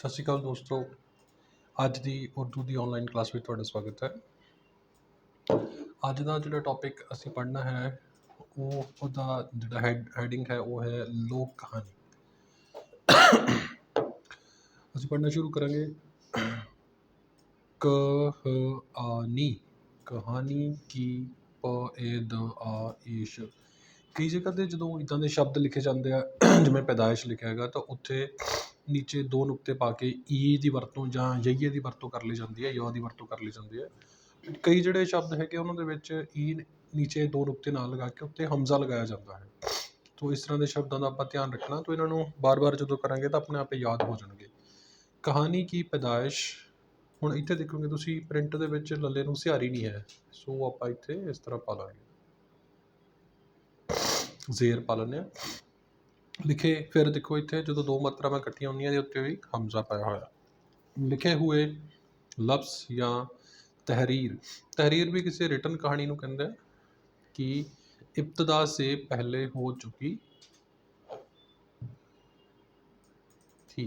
ਸਤਿ ਸ਼੍ਰੀ ਅਕਾਲ ਦੋਸਤੋ। ਅੱਜ ਦੀ ਉਰਦੂ ਦੀ ਆਨਲਾਈਨ ਕਲਾਸ ਵਿੱਚ ਤੁਹਾਡਾ ਸਵਾਗਤ ਹੈ। ਅੱਜ ਦਾ ਜਿਹੜਾ ਟੌਪਿਕ ਅਸੀਂ ਪੜ੍ਹਨਾ ਹੈ, ਉਹ ਉਹਦਾ ਜਿਹੜਾ ਹੈਡ ਹੈਡਿੰਗ ਹੈ, ਉਹ ਹੈ ਲੋਕ ਕਹਾਣੀ। ਅਸੀਂ ਪੜ੍ਹਨਾ ਸ਼ੁਰੂ ਕਰਾਂਗੇ। ਕਹਾਣੀ ਕਹਾਣੀ ਕੀ ਪ ਏ ਦ ਆ ਈਸ਼ ਕਈ ਜਗ੍ਹਾ ਤੇ ਜਦੋਂ ਇਦਾਂ ਦੇ ਸ਼ਬਦ ਲਿਖੇ ਜਾਂਦੇ ਆ, ਜਿਵੇਂ ਪੈਦਾਇਸ਼ ਲਿਖਿਆ ਹੈਗਾ, ਤਾਂ ਉੱਥੇ ਨੀਚੇ ਦੋ ਨੁਕਤੇ ਪਾ ਕੇ ਈ ਦੀ ਵਰਤੋਂ ਜਾਂ ਯਈਏ ਦੀ ਵਰਤੋਂ ਕਰ ਲਈ ਜਾਂਦੀ ਹੈ, ਯਾ ਦੀ ਵਰਤੋਂ ਕਰ ਲਈ ਜਾਂਦੀ ਹੈ। ਕਈ ਜਿਹੜੇ ਸ਼ਬਦ ਹੈਗੇ ਉਹਨਾਂ ਦੇ ਵਿੱਚ ਈ ਨੀਚੇ ਦੋ ਨੁਕਤੇ ਨਾ ਲਗਾ ਕੇ ਉੱਤੇ ਹਮਜ਼ਾ ਲਗਾਇਆ ਜਾਂਦਾ ਹੈ। ਤੋ ਇਸ ਤਰ੍ਹਾਂ ਦੇ ਸ਼ਬਦਾਂ ਦਾ ਆਪਾਂ ਧਿਆਨ ਰੱਖਣਾ, ਤੋ ਇਹਨਾਂ ਨੂੰ ਵਾਰ ਵਾਰ ਜਦੋਂ ਕਰਾਂਗੇ ਤਾਂ ਆਪਣੇ ਆਪੇ ਯਾਦ ਹੋ ਜਾਣਗੇ। ਕਹਾਣੀ ਕੀ ਪੈਦਾਇਸ਼, ਹੁਣ ਇੱਥੇ ਦੇਖੋਗੇ ਤੁਸੀਂ ਪ੍ਰਿੰਟ ਦੇ ਵਿੱਚ ਲੱਲੇ ਨੂੰ ਸਿਹਾਰੀ ਨਹੀਂ ਹੈ, ਸੋ ਆਪਾਂ ਇੱਥੇ ਇਸ ਤਰ੍ਹਾਂ ਪਾ ਲਾਂਗੇ। ਜ਼ੇਰ ਪਾ ਲੈਂਦੇ ਹਾਂ। ਲਿਖੇ ਫਿਰ ਦੇਖੋ ਇੱਥੇ ਜਦੋਂ ਦੋ ਮਾਤਰਾਵਾਂ ਇਕੱਠੀਆਂ ਹੁੰਦੀਆਂ ਦੇ ਉੱਤੇ ਵੀ ਹਮਜ਼ਾ ਪਾਇਆ ਹੋਇਆ ਲਿਖੇ ਹੋਏ ਲਫ਼ਜ਼ ਜਾਂ ਤਹਿਰੀਰ ਤਹਿਰੀਰ ਵੀ ਕਿਸੇ ਰਿਟਨ ਕਹਾਣੀ ਨੂੰ ਕਹਿੰਦੇ ਆ ਕਿ ਇਬਤਦਾ ਸੇ ਪਹਿਲੇ ਹੋ ਚੁੱਕੀ थी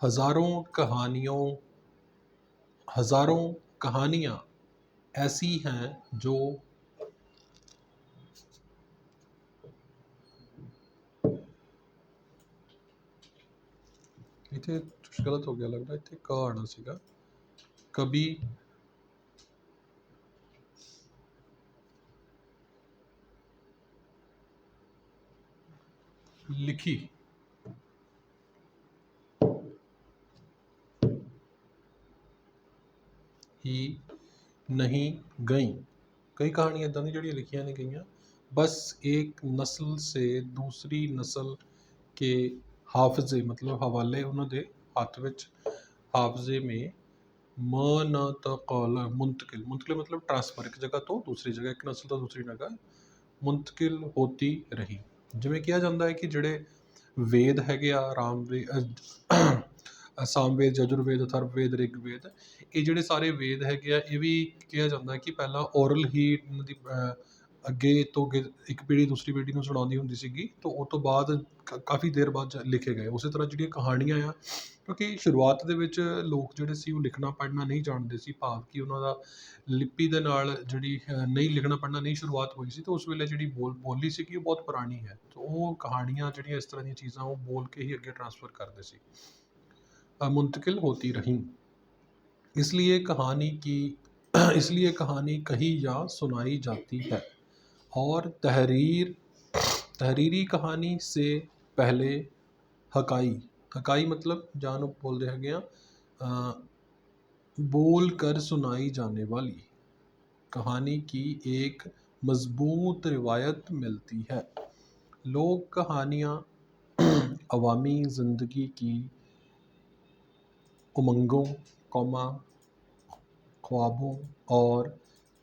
हजारों कहानियों हजारों कहानियाँ ऐसी हैं जो ਇੱਥੇ ਗਲਤ ਹੋ ਗਿਆ, ਲੱਗਦਾ ਇੱਥੇ ਕ ਆਣਾ ਸੀਗਾ। ਕਬੀ ਲਿਖੀ। ਹੀ ਨਹੀਂ ਗਈ। ਕਈ ਕਹਾਣੀਆਂ ਇਦਾਂ ਦੀ ਜਿਹੜੀਆਂ ਲਿਖੀਆਂ ਨਹੀਂ ਗਈਆਂ। ਬਸ ਇੱਕ ਨਸਲ ਸੇ ਦੂਸਰੀ ਨਸਲ ਕੇ ਹਾਫਜ਼ੇ, ਮਤਲਬ ਹਵਾਲੇ ਉਹਨਾਂ ਦੇ ਹੱਥ ਵਿੱਚ, ਹਾਫਜ਼ੇ ਮੇ ਮਨਤਕਲ ਮੁੰਤਕਿਲ। ਮੁੰਤਕਿਲ ਮਤਲਬ ਟ੍ਰਾਂਸਫਰ, ਇੱਕ ਜਗ੍ਹਾ ਤੋਂ ਦੂਸਰੀ ਜਗ੍ਹਾ, ਇੱਕ ਨਸਲ ਤੋਂ ਦੂਸਰੀ ਜਗ੍ਹਾ ਮੁੰਤਕਿਲ ਹੋਤੀ ਰਹੀ। ਜਿਵੇਂ ਕਿਹਾ ਜਾਂਦਾ ਹੈ ਕਿ ਜਿਹੜੇ ਵੇਦ ਹੈਗੇ ਆ, ਰਾਮ ਵੇ ਸਾਮਵੇਦ ਯਜੁਰਵੇਦ ਅਥਰਵਵੇਦ ਰਿਗਵੇਦ, ਇਹ ਜਿਹੜੇ ਸਾਰੇ ਵੇਦ ਹੈਗੇ ਆ, ਇਹ ਵੀ ਕਿਹਾ ਜਾਂਦਾ ਕਿ ਪਹਿਲਾਂ ਓਰਲ ਹੀ ਇਹਨਾਂ ਦੀ ਅੱਗੇ ਤੋਂ ਅੱਗੇ ਇੱਕ ਪੀੜ੍ਹੀ ਦੂਸਰੀ ਪੀੜ੍ਹੀ ਨੂੰ ਸੁਣਾਉਂਦੀ ਹੁੰਦੀ ਸੀਗੀ ਤਾਂ ਉਹ ਤੋਂ ਬਾਅਦ ਕ- ਕਾਫੀ ਦੇਰ ਬਾਅਦ ਜਾ- ਲਿਖੇ ਗਏ ਉਸੇ ਤਰ੍ਹਾਂ ਜਿਹੜੀਆਂ ਕਹਾਣੀਆਂ ਆ ਕਿਉਂਕਿ ਸ਼ੁਰੂਆਤ ਦੇ ਵਿੱਚ ਲੋਕ ਜਿਹੜੇ ਸੀ ਉਹ ਲਿਖਣਾ ਪੜ੍ਹਨਾ ਨਹੀਂ ਜਾਣਦੇ ਸੀ ਭਾਵ ਕਿ ਉਹਨਾਂ ਦਾ ਲਿਪੀ ਦੇ ਨਾਲ ਜਿਹੜੀ ਅਹ, ਨਹੀਂ ਲਿਖਣਾ ਪੜ੍ਹਨਾ ਨਹੀਂ ਸ਼ੁਰੂਆਤ ਹੋਈ ਸੀ ਤਾਂ ਉਸ ਵੇਲੇ ਜਿਹੜੀ ਬੋਲ ਬੋਲੀ ਸੀਗੀ ਉਹ ਬਹੁਤ ਪੁਰਾਣੀ ਹੈ ਤਾਂ ਉਹ ਕਹਾਣੀਆਂ ਜਿਹੜੀਆਂ ਇਸ ਤਰ੍ਹਾਂ ਦੀਆਂ ਚੀਜ਼ਾਂ ਉਹ ਬੋਲ ਕੇ ਹੀ ਅੱਗੇ ਟ੍ਰਾਂਸਫਰ ਕਰਦੇ ਸੀ अ, मुंतकिल होती रहीं इसलिए कहानी की इसलिए कहानी कही या सुनाई जाती है اور تحریر، تحریری کہانی سے پہلے حکائی حکائی مطلب جانو بول دیا گیا بول کر سنائی جانے والی۔ کہانی کی ایک مضبوط روایت ملتی ہے۔ لوگ کہانیاں عوامی زندگی کی امنگوں قوما خوابوں اور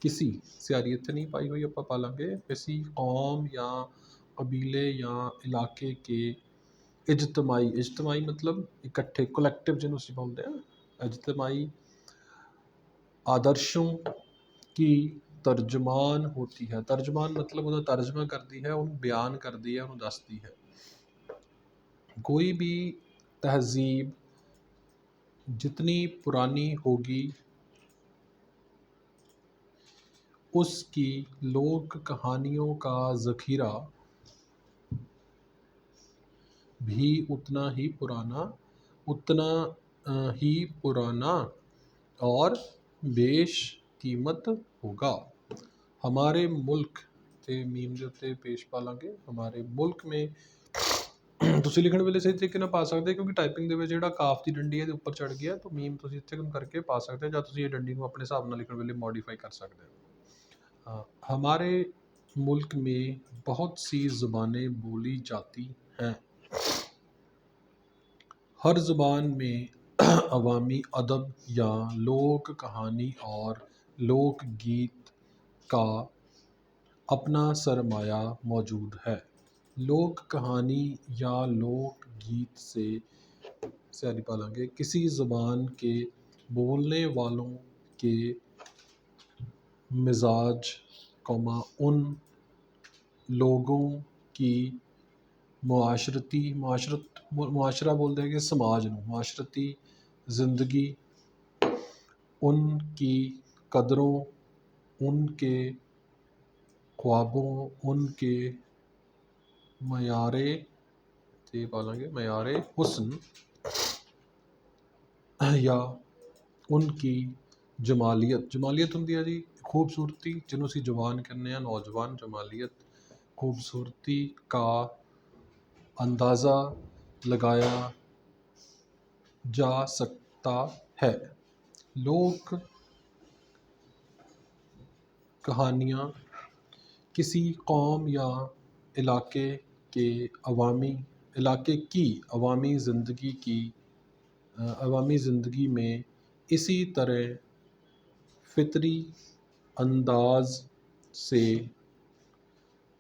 کسی سیاریت سے نہیں پائی ہوئی ہے گے کسی قوم یا قبیلے یا علاقے کے اجتماعی اجتماعی مطلب اکٹھے کولیکٹیو جنہوں سے بولتے ہیں، اجتماعی آدرشوں کی ترجمان ہوتی ہے۔ ترجمان مطلب انہوں ترجمہ کرتی ہے، انہوں بیان کرتی ہے، انہوں دستی ہے۔ کوئی بھی تہذیب جتنی پرانی ہوگی اس کی لوک کہانیوں کا ذخیرہ بھی اتنا ہی پرانا، اتنا ہی پرانا اور بیش قیمت ہوگا۔ ہمارے ملک تے میم جو تے پیش پالاں گے ہمارے ملک میں ਤੁਸੀਂ ਲਿਖਣ ਵੇਲੇ ਸਹੀ ਤਰੀਕੇ ਨਾਲ ਪਾ ਸਕਦੇ ਕਿਉਂਕਿ ਟਾਈਪਿੰਗ ਦੇ ਵਿੱਚ ڈنڈی ਕਾਫ ਦੀ ਡੰਡੀ ਇਹਦੇ ਉੱਪਰ ਚੜ ਗਿਆ ਤਾਂ ਮੀਮ ਤੁਸੀਂ ਇੱਥੇ ਕਰਕੇ ਪਾ ਸਕਦੇ ਜਾਂ ਤੁਸੀਂ ਇਹ ਡੰਡੀ ਨੂੰ ਆਪਣੇ ਹਿਸਾਬ ਨਾਲ ਲਿਖਣ ਵੇਲੇ ਮੋਡੀਫਾਈ ਕਰ ਸਕਦੇ ਹੋ ہمارے ملک میں بہت سی زبانیں بولی جاتی ہیں۔ ہر زبان میں عوامی ادب یا لوک کہانی اور لوک گیت کا اپنا سرمایہ موجود ہے۔ لوک کہانی یا لوک گیت سے سیری پالنگے، کسی زبان کے بولنے والوں کے مزاج قوما ان لوگوں کی معاشرتی، معاشرت، معاشرہ بولتے ہیں کہ سماج نو، معاشرتی زندگی ان کی قدروں، ان کے خوابوں، ان کے معیارے یہ پالیں گے معیار حسن، یا ان کی ਜਮਾਲੀਅਤ ਜਮਾਲੀਅਤ ਹੁੰਦੀ ਹੈ ਜੀ ਖੂਬਸੂਰਤੀ ਜਿਹਨੂੰ ਅਸੀਂ ਜਵਾਨ ਕਹਿੰਦੇ ਆ ਨੌਜਵਾਨ ਜਮਾਲੀਅਤ खूबसूरती का अंदाज़ा लगाया जा सकता है लोक कहानियाँ किसी कौम या इलाके के अवामी इलाके की अवामी ज़िंदगी की अ, अवामी ज़िंदगी में इसी فطری انداز سے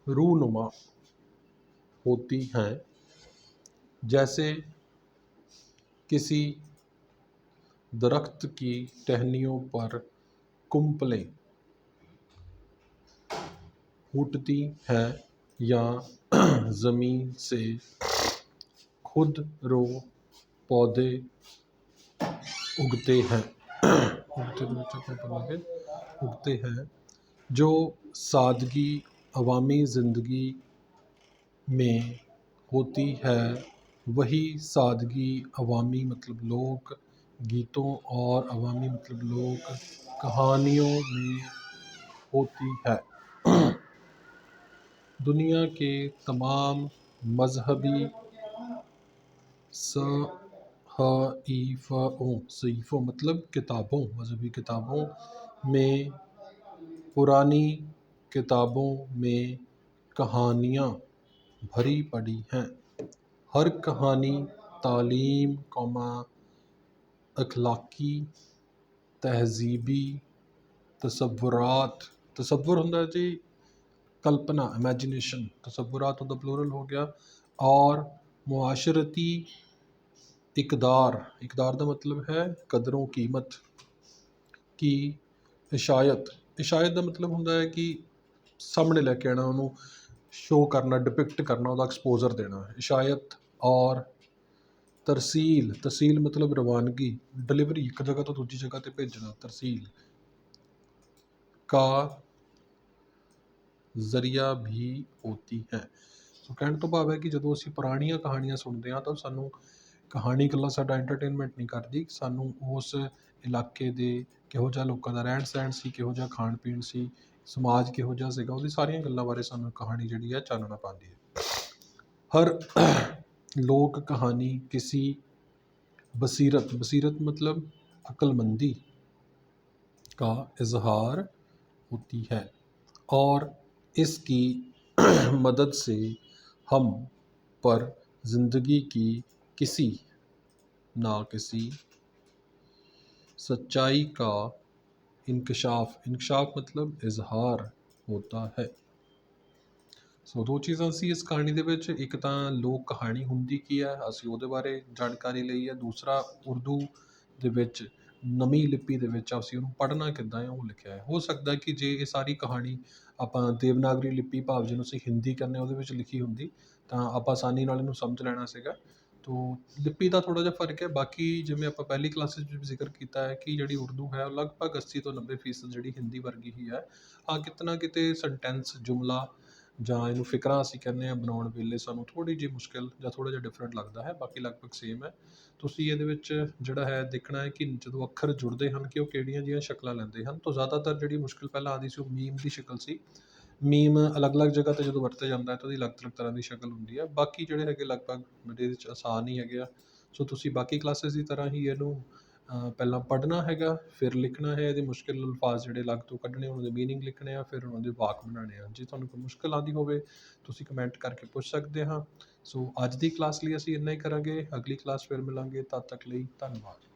رونما ہوتی ہیں۔ جیسے کسی درخت کی ٹہنیوں پر کمپلیں پھوٹتی ہیں یا زمین سے خود رو پودے اگتے ہیں۔ اگتے ہیں، جو سادگی، عوامی زندگی میں ہوتی ہے، وہی سادگی، عوامی مطلب لوک گیتوں اور عوامی مطلب لوک کہانیوں میں ہوتی ہے۔ دنیا کے تمام مذہبی حعیفوں صحیفوں مطلب کتابوں، مذہبی کتابوں میں، پرانی کتابوں میں کہانیاں بھری پڑی ہیں۔ ہر کہانی تعلیم قوما اخلاقی، تہذیبی تصورات، تصور ہوں جی کلپنا امیجنیشن تصورات ہوتا پلورل ہو گیا، اور معاشرتی इकदार इकदार ਦਾ मतलब है कदरों कीमत की ਇਸ਼ਾਇਤ ਇਸ਼ਾਇਤ ਦਾ ਮਤਲਬ ਹੁੰਦਾ ਹੈ ਕਿ ਸਾਹਮਣੇ ਲੈ ਕੇ ਆਣਾ ਉਹਨੂੰ ਸ਼ੋ ਕਰਨਾ ਡਿਪਿਕਟ ਕਰਨਾ ਉਹਦਾ ਐਕਸਪੋਜ਼ਰ ਦੇਣਾ ਇਸ਼ਾਇਤ ਔਰ ਤਰਸੀਲ ਤਰਸੀਲ ਮਤਲਬ ਰਵਾਨਗੀ ਡਿਲੀਵਰੀ ਇੱਕ ਜਗ੍ਹਾ ਤੋਂ ਦੂਜੀ ਜਗ੍ਹਾ ਤੇ ਭੇਜਣਾ ਤਰਸੀਲ का ਜ਼ਰੀਆ ਵੀ ਹੋਤੀ ਹੈ ਸੋ ਕਹਿਣ ਤੋਂ ਭਾਵ ਹੈ ਕਿ ਜਦੋਂ ਅਸੀਂ ਪੁਰਾਣੀਆਂ ਕਹਾਣੀਆਂ ਸੁਣਦੇ ਹਾਂ ਤਾਂ ਸਾਨੂੰ ਕਹਾਣੀ ਇਕੱਲਾ ਸਾਡਾ ਐਂਟਰਟੇਨਮੈਂਟ ਨਹੀਂ ਕਰਦੀ ਸਾਨੂੰ ਉਸ ਇਲਾਕੇ ਦੇ ਕਿਹੋ ਜਿਹਾ ਲੋਕਾਂ ਦਾ ਰਹਿਣ ਸਹਿਣ ਸੀ ਕਿਹੋ ਜਿਹਾ ਖਾਣ ਪੀਣ ਸੀ ਸਮਾਜ ਕਿਹੋ ਜਿਹਾ ਸੀਗਾ ਉਹਦੀ ਸਾਰੀਆਂ ਗੱਲਾਂ ਬਾਰੇ ਸਾਨੂੰ ਕਹਾਣੀ ਜਿਹੜੀ ਹੈ ਚਾਨਣਾ ਪਾਉਂਦੀ ਹੈ ਹਰ ਲੋਕ ਕਹਾਣੀ किसी बसीरत बसीरत मतलब अक्लमंदी का इजहार होती है और इसकी मदद से हम पर ज़िंदगी की किसी ना किसी सच्चाई का इंकशाफ इंकशाफ मतलब इजहार होता है ਸੋ ਦੋ ਚੀਜ਼ਾਂ ਸੀ ਇਸ ਕਹਾਣੀ ਦੇ ਵਿੱਚ ਇੱਕ ਤਾਂ ਲੋਕ ਕਹਾਣੀ ਹੁੰਦੀ ਕੀ ਹੈ ਅਸੀਂ ਉਹਦੇ ਬਾਰੇ ਜਾਣਕਾਰੀ ਲਈ ਹੈ ਦੂਸਰਾ ਉਰਦੂ ਦੇ ਵਿੱਚ ਨਵੀਂ ਲਿਪੀ ਦੇ ਵਿੱਚ ਅਸੀਂ ਉਹਨੂੰ ਪੜ੍ਹਨਾ ਕਿੱਦਾਂ ਹੈ ਉਹ ਲਿਖਿਆ ਹੈ ਹੋ ਸਕਦਾ ਕਿ ਜੇ ਇਹ ਸਾਰੀ ਕਹਾਣੀ ਆਪਾਂ ਦੇਵਨਾਗਰੀ ਲਿਪੀ ਭਾਵ ਜਿਹਨੂੰ ਅਸੀਂ ਹਿੰਦੀ ਕਹਿੰਦੇ ਹਾਂ ਉਹਦੇ ਵਿੱਚ ਲਿਖੀ ਹੁੰਦੀ ਤਾਂ ਆਪਾਂ ਆਸਾਨੀ ਨਾਲ ਇਹਨੂੰ ਸਮਝ ਲੈਣਾ ਸੀਗਾ ਤੋ ਲਿਪੀ ਦਾ ਥੋੜ੍ਹਾ ਜਿਹਾ ਫ਼ਰਕ ਹੈ। ਬਾਕੀ ਜਿਵੇਂ ਆਪਾਂ ਪਹਿਲੀ ਕਲਾਸਿਸ ਵਿੱਚ ਜ਼ਿਕਰ ਕੀਤਾ ਹੈ ਕਿ ਜਿਹੜੀ ਉਰਦੂ ਹੈ ਉਹ ਲਗਭਗ 80 ਤੋਂ 90% ਫੀਸਦ ਜਿਹੜੀ ਹਿੰਦੀ ਵਰਗੀ ਹੀ ਹੈ। ਹਾਂ ਕਿਤੇ ਨਾ ਕਿਤੇ ਸੈਂਟੈਂਸ ਜੁਮਲਾ ਜਾਂ ਇਹਨੂੰ ਫਿਕਰਾਂ ਅਸੀਂ ਕਹਿੰਦੇ ਹਾਂ ਬਣਾਉਣ ਵੇਲੇ ਸਾਨੂੰ ਥੋੜ੍ਹੀ ਜਿਹੀ ਮੁਸ਼ਕਿਲ ਜਾਂ ਥੋੜ੍ਹਾ ਜਿਹਾ ਡਿਫਰੈਂਟ ਲੱਗਦਾ ਹੈ। ਬਾਕੀ ਲਗਭਗ ਸੇਮ ਹੈ। ਤੁਸੀਂ ਇਹਦੇ ਵਿੱਚ ਜਿਹੜਾ ਹੈ ਦੇਖਣਾ ਹੈ ਕਿ ਜਦੋਂ ਅੱਖਰ ਜੁੜਦੇ ਹਨ ਕਿ ਉਹ ਕਿਹੜੀਆਂ ਜਿਹੀਆਂ ਸ਼ਕਲਾਂ ਲੈਂਦੇ ਹਨ। ਤਾਂ ਜ਼ਿਆਦਾਤਰ ਜਿਹੜੀ ਮੁਸ਼ਕਿਲ ਪਹਿਲਾਂ ਆਉਂਦੀ ਸੀ ਉਹ ਮੀਮ ਦੀ ਸ਼ਕਲ ਸੀ। ਮੀਮ ਅਲੱਗ-ਅਲੱਗ ਜਗ੍ਹਾ ਤੇ ਜਦੋਂ ਵਰਤਿਆ ਜਾਂਦਾ ਤਾਂ ਉਹਦੀ ਅਲੱਗ-ਅਲੱਗ ਤਰ੍ਹਾਂ ਦੀ ਸ਼ਕਲ ਹੁੰਦੀ ਹੈ। ਬਾਕੀ ਜਿਹੜੇ ਹੈਗੇ ਲਗਭਗ ਇਹਦੇ ਵਿੱਚ ਆਸਾਨ ਹੀ ਹੈਗੇ ਆ। ਸੋ ਤੁਸੀਂ ਬਾਕੀ ਕਲਾਸਿਸ ਦੀ ਤਰ੍ਹਾਂ ਹੀ ਇਹਨੂੰ ਪਹਿਲਾਂ ਪੜ੍ਹਨਾ ਹੈਗਾ, ਫਿਰ ਲਿਖਣਾ ਹੈ, ਇਹਦੇ ਮੁਸ਼ਕਿਲ ਅਲਫਾਜ਼ ਜਿਹੜੇ ਅਲੱਗ ਤੋਂ ਕੱਢਣੇ, ਉਹਨਾਂ ਦੇ ਮੀਨਿੰਗ ਲਿਖਣੇ ਆ, ਫਿਰ ਉਹਨਾਂ ਦੇ ਵਾਕ ਬਣਾਉਣੇ ਆ। ਜੇ ਤੁਹਾਨੂੰ ਕੋਈ ਮੁਸ਼ਕਿਲ ਆਉਂਦੀ ਹੋਵੇ, ਤੁਸੀਂ ਕਮੈਂਟ ਕਰਕੇ ਪੁੱਛ ਸਕਦੇ ਹਾਂ। ਸੋ ਅੱਜ ਦੀ ਕਲਾਸ ਲਈ ਅਸੀਂ ਇੰਨਾ ਹੀ ਕਰਾਂਗੇ। ਅਗਲੀ ਕਲਾਸ ਫਿਰ ਮਿਲਾਂਗੇ। ਤਦ ਤੱਕ ਲਈ ਧੰਨਵਾਦ।